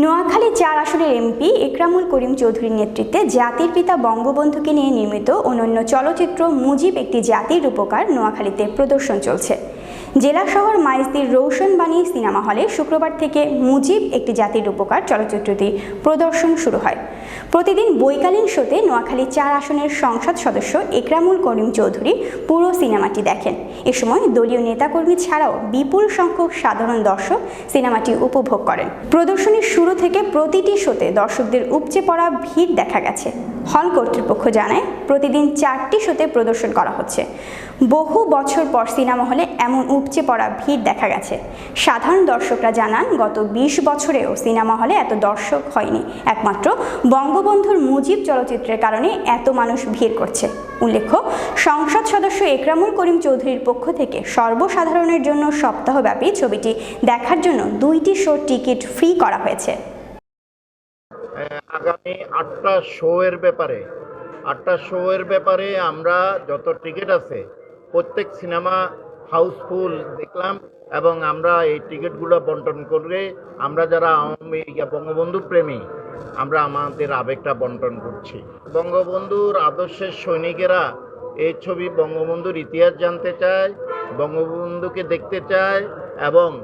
নোয়াখালী চার আসনের এমপি একরামুল করিম চৌধুরীর নেতৃত্বে জাতির পিতা বঙ্গবন্ধুকে নিয়ে নির্মিত অনন্য চলচ্চিত্র মুজিব একটি জাতির উপকার নোয়াখালীতে প্রদর্শন চলছে। জেলা শহর মাইজদির রৌশনবাণী সিনেমা হলে শুক্রবার থেকে মুজিব একটি জাতির উপকার চলচ্চিত্রটি প্রদর্শন শুরু হয়। প্রতিদিন বৈকালীন শোতে নোয়াখালী চার আসনের সংসদ সদস্য একরামুল করিম চৌধুরী পুরো সিনেমাটি দেখেন। এ সময় দলীয় নেতাকর্মী ছাড়াও বিপুল সংখ্যক সাধারণ দর্শক সিনেমাটি উপভোগ করেন। প্রদর্শনীর শুরু থেকে প্রতিটি শোতে দর্শকদের উপচে পড়া ভিড় দেখা গেছে। হল কর্তৃপক্ষ জানায়, প্রতিদিন চারটি শোতে প্রদর্শন করা হচ্ছে। বহু বছর পর সিনেমা হলে এমন উপচে পড়া ভিড় দেখা গেছে। সাধারণ দর্শকরা জানান, গত ২০ বছরেও সিনেমা হলে এত দর্শক হয়নি। একমাত্র বঙ্গবন্ধুর মুজিব চলচ্চিত্রের কারণে এত মানুষ ভিড় করছে। উল্লেখ্য, সংসদ সদস্য একরামুল করিম চৌধুরীর পক্ষ থেকে সর্বসাধারণের জন্য সপ্তাহব্যাপী ছবিটি দেখার জন্য দুইটি শোর টিকিট ফ্রি করা হয়েছে। আগামী আটটা শো এর ব্যাপারে, আটটা শো এর ব্যাপারে আমরা যত টিকিট আছে, প্রত্যেক সিনেমা হাউসফুল দেখলাম এবং আমরা এই টিকিটগুলো বন্টন করে আমরা যারা আওয়ামী বঙ্গবন্ধু প্রেমী, আমরা আমাদের আবেগটা বন্টন করছি। বঙ্গবন্ধুর আদর্শের সৈনিকেরা এই ছবি বঙ্গবন্ধুর ইতিহাস জানতে চায়, বঙ্গবন্ধুকে দেখতে চায় এবং